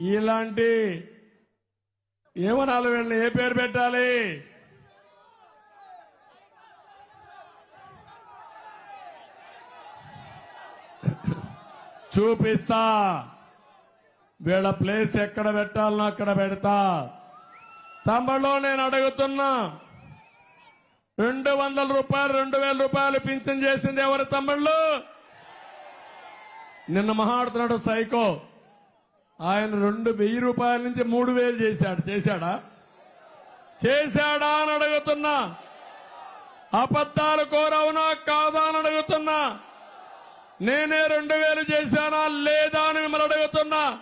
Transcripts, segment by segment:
ఇలాంటి ఏమనాలి వీళ్ళని ఏ పేరు పెట్టాలి? చూపిస్తా. వీళ్ళ ప్లేస్ ఎక్కడ పెట్టాలనో అక్కడ పెడతా. తమ్ముళ్ళు నేను అడుగుతున్నా. రెండు వందల రూపాయలు రెండు వేల రూపాయలు పింఛన్ చేసింది ఎవరు తమ్ముళ్ళు? నిన్న మహాడుతున్నాడు సైకో. ఆయన రెండు వెయ్యి రూపాయల నుంచి మూడు వేలు చేశాడు. చేశాడా? చేశాడా అని అడుగుతున్నా. అబద్ధాలు కోరవునా? కాదా అని అడుగుతున్నా. నేనే రెండు వేలు చేశానా? లేదా అని మిమ్మల్ని అడుగుతున్నా.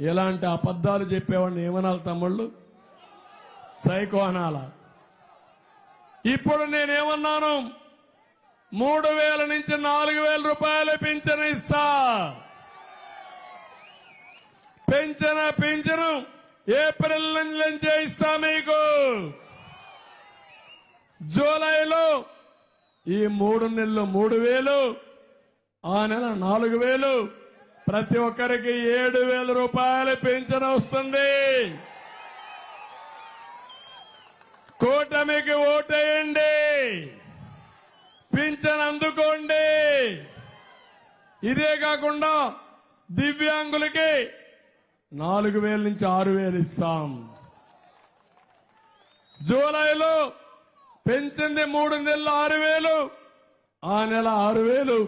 ఇలాంటి అబద్ధాలు చెప్పేవాడిని ఏమనాలి తమ్ముళ్ళు? సైకో అనాల? ఇప్పుడు నేనేమన్నాను? మూడు వేల నుంచి నాలుగు వేల రూపాయలు పింఛను ఇస్తా. పెంచన పెంచను. ఏప్రిల్ నుంచి ఇస్తా మీకు. జూలైలో ఈ మూడు నెలలు మూడు వేలు ఆ నెల నాలుగు వేలు. ప్రతి ఒక్కరికి ఏడు వేల రూపాయలు పెంచన వస్తుంది. కూటమికి ఓటేయండి. పింఛన్ అందుకోండి. ఇదే కాకుండా దివ్యాంగులకి నాలుగు వేల నుంచి ఆరు వేలు ఇస్తాం. జూలైలో పెంచింది మూడు నెలలు ఆరు వేలు ఆ నెల ఆరు వేలు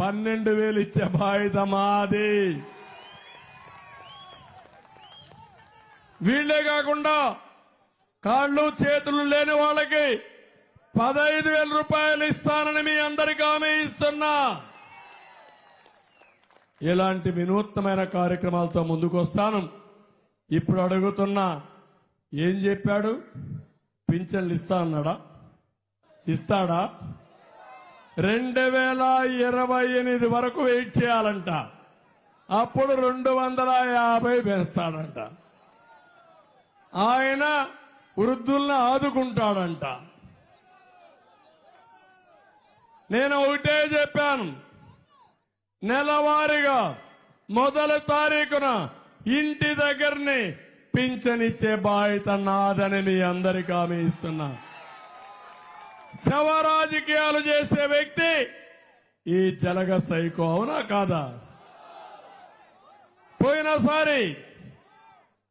పన్నెండు వేలు ఇచ్చే బాధ్యత మాది. వీళ్ళే కాకుండా కాళ్ళు చేతులు లేని వాళ్ళకి పదహైదు వేల రూపాయలు ఇస్తానని మీ అందరికీ హామీ ఇస్తున్నా. ఇలాంటి వినూత్నమైన కార్యక్రమాలతో ముందుకు వస్తాను ఇప్పుడు అడుగుతున్నా ఏం చెప్పాడు? పింఛన్లు ఇస్తా అన్నాడా? ఇస్తాడా? రెండు వేల ఇరవై ఎనిమిది వరకు వెయిట్ చేయాలంట. అప్పుడు రెండు వందల యాభై పెంచుతాడంట ఆయన వృద్ధుల్ని ఆదుకుంటాడంట. నేను ఒకటే చెప్పాను. నెలవారీగా మొదటి తారీఖున ఇంటి దగ్గరని పింఛనిచ్చే బాధ్యత నాదని మీ అందరికీ హామీ ఇస్తున్నా. శవ రాజకీయాలు చేసే వ్యక్తి ఈ జలగ సైకో అవునా కాదా? పోయినసారి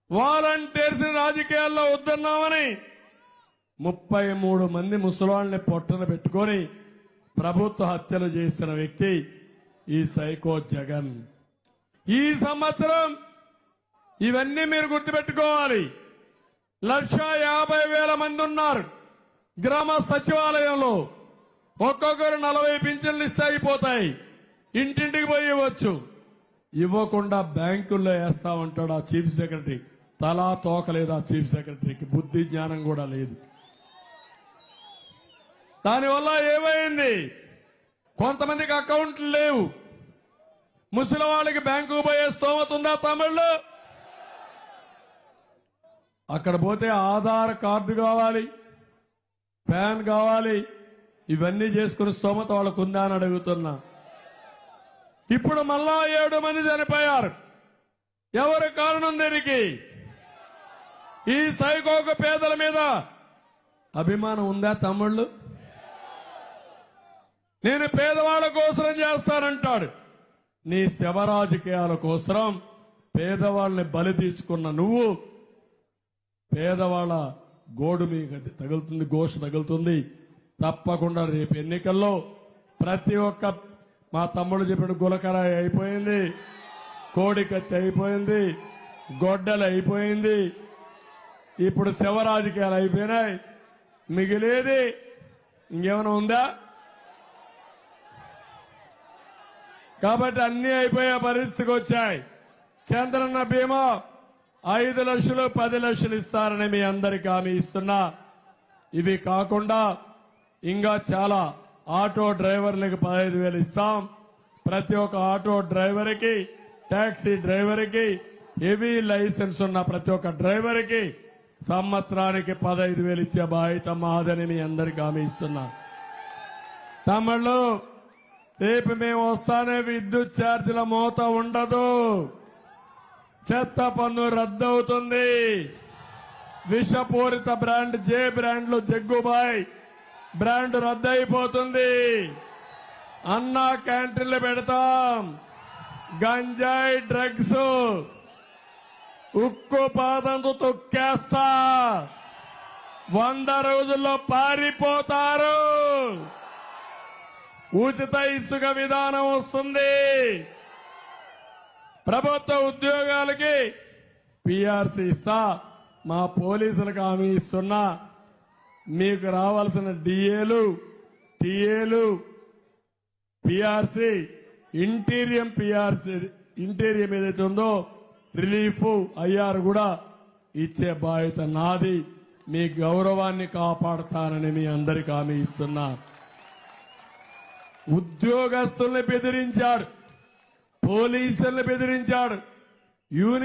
వాలంటీర్స్ రాజకీయాల్లో వద్దన్నామని ముప్పై మూడు మంది ముసలాళ్ళని పొట్టన పెట్టుకొని ప్రభుత్వ హత్యలు చేసిన వ్యక్తి ఈ సైకో జగన్. ఈ సంవత్సరం ఇవన్నీ మీరు గుర్తుపెట్టుకోవాలి. లక్ష యాభై వేల మంది ఉన్నారు గ్రామ సచివాలయంలో. ఒక్కొక్కరు నలభై పింఛన్లు ఇస్తే అయిపోతాయి. ఇంటింటికి పోయి ఇవ్వచ్చు. ఇవ్వకుండా బ్యాంకుల్లో వేస్తా ఉంటాడు ఆ చీఫ్ సెక్రటరీ. తలా తోకలేదు ఆ చీఫ్ సెక్రటరీకి. బుద్ధి జ్ఞానం కూడా లేదు. దానివల్ల ఏమైంది? కొంతమందికి అకౌంట్లు లేవు. ముసలి వాళ్ళకి బ్యాంకుకు పోయే స్తోమత ఉందా తమిళ్ళు అక్కడ పోతే ఆధార్ కార్డు కావాలి ప్యాన్ కావాలి ఇవన్నీ చేసుకుని స్తోమత వాళ్ళకు ఉందా అని అడుగుతున్నా. ఇప్పుడు మళ్ళా ఏడు మంది చనిపోయారు. ఎవరు కారణం దీనికి? ఈ సైకోక పేదల మీద అభిమానం ఉందా తమ్ముళ్ళు నేను పేదవాళ్ళ కోసం చేస్తానంటాడు. నీ శవ రాజకీయాల కోసం పేదవాళ్ళని బలి తీసుకున్న నువ్వు పేదవాళ్ళ గోడు మీకు తగులుతుంది ఘోష తగులుతుంది. తప్పకుండా రేపు ఎన్నికల్లో ప్రతి ఒక్క మా తమ్ముడు చెప్పిన గులకరాయి అయిపోయింది కోడికత్తి అయిపోయింది గొడ్డలు అయిపోయింది. ఇప్పుడు శవ రాజకీయాలు అయిపోయినాయి. మిగిలేది ఇంకేమైనా ఉందా? కాబట్టి అన్ని అయిపోయే పరిస్థితికి వచ్చాయి. చంద్రన్న బీమా ఐదు లక్షలు పది లక్షలు ఇస్తారని మీ అందరికీ హామీ ఇస్తున్నా. ఇవి కాకుండా ఇంకా చాలా ఆటో డ్రైవర్లకు పదహైదు వేలు ఇస్తాం. ప్రతి ఒక్క ఆటో డ్రైవర్కి ట్యాక్సీ డ్రైవర్కి హెవీ లైసెన్స్ ఉన్న ప్రతి ఒక్క డ్రైవర్కి సంవత్సరానికి పదహైదు వేలు ఇచ్చే బాధ్యత మాదని మీ అందరికీ హామీ ఇస్తున్నా. తమిళ్ళు రేపు మేము వస్తానే విద్యుత్ ఛార్జీల మోత ఉండదు. చెత్త పన్ను రద్దవుతుంది. విషపూరిత బ్రాండ్ జే బ్రాండ్లు జగ్గుబాయ్. బ్రాండ్ రద్దయిపోతుంది. అన్నా క్యాంటీన్లు పెడతాం. గంజాయి డ్రగ్స్. ఉక్కు పాదంతో తొక్కేస్తా. వంద రోజుల్లో పారిపోతారు. ఉచిత ఇసుక విధానం వస్తుంది. ప్రభుత్వ ఉద్యోగాలకి పిఆర్సీ ఇస్తా మా పోలీసులకు హామీ ఇస్తున్నా. మీకు రావాల్సిన డిఏలు టిఏలు పిఆర్సీ ఇంటీరియం పిఆర్సీ ఇంటీరియం ఏదైతే ఉందో రిలీఫ్ అయ్యారు కూడా ఇచ్చే బాధ్యత నాది. మీ గౌరవాన్ని కాపాడుతానని మీ అందరికి హామీ ఇస్తున్నా. ఉద్యోగస్తుల్ని బెదిరించాడు. పోలీసుల్ని బెదిరించాడు. యూని